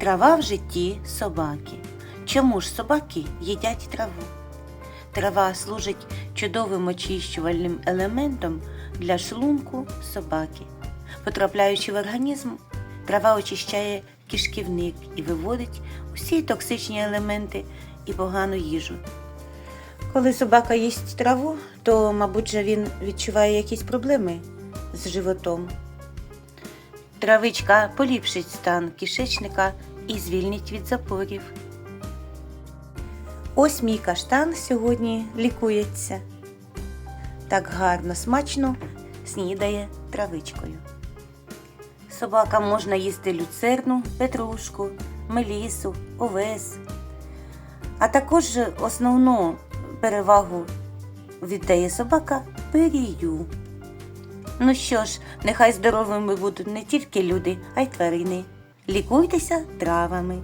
Трава в житті собаки. Чому ж собаки їдять траву? Трава служить чудовим очищувальним елементом для шлунку собаки. Потрапляючи в організм, трава очищає кишківник і виводить усі токсичні елементи і погану їжу. Коли собака їсть траву, то, мабуть, же він відчуває якісь проблеми з животом. Травичка поліпшить стан кишечника і звільнить від запорів. Ось мій каштан сьогодні лікується. Так гарно, смачно снідає травичкою. Собакам можна їсти люцерну, петрушку, мелісу, овес. А також основну перевагу віддає собака пирію. Ну що ж, нехай здоровими будуть не тільки люди, а й тварини. Лікуйтеся травами.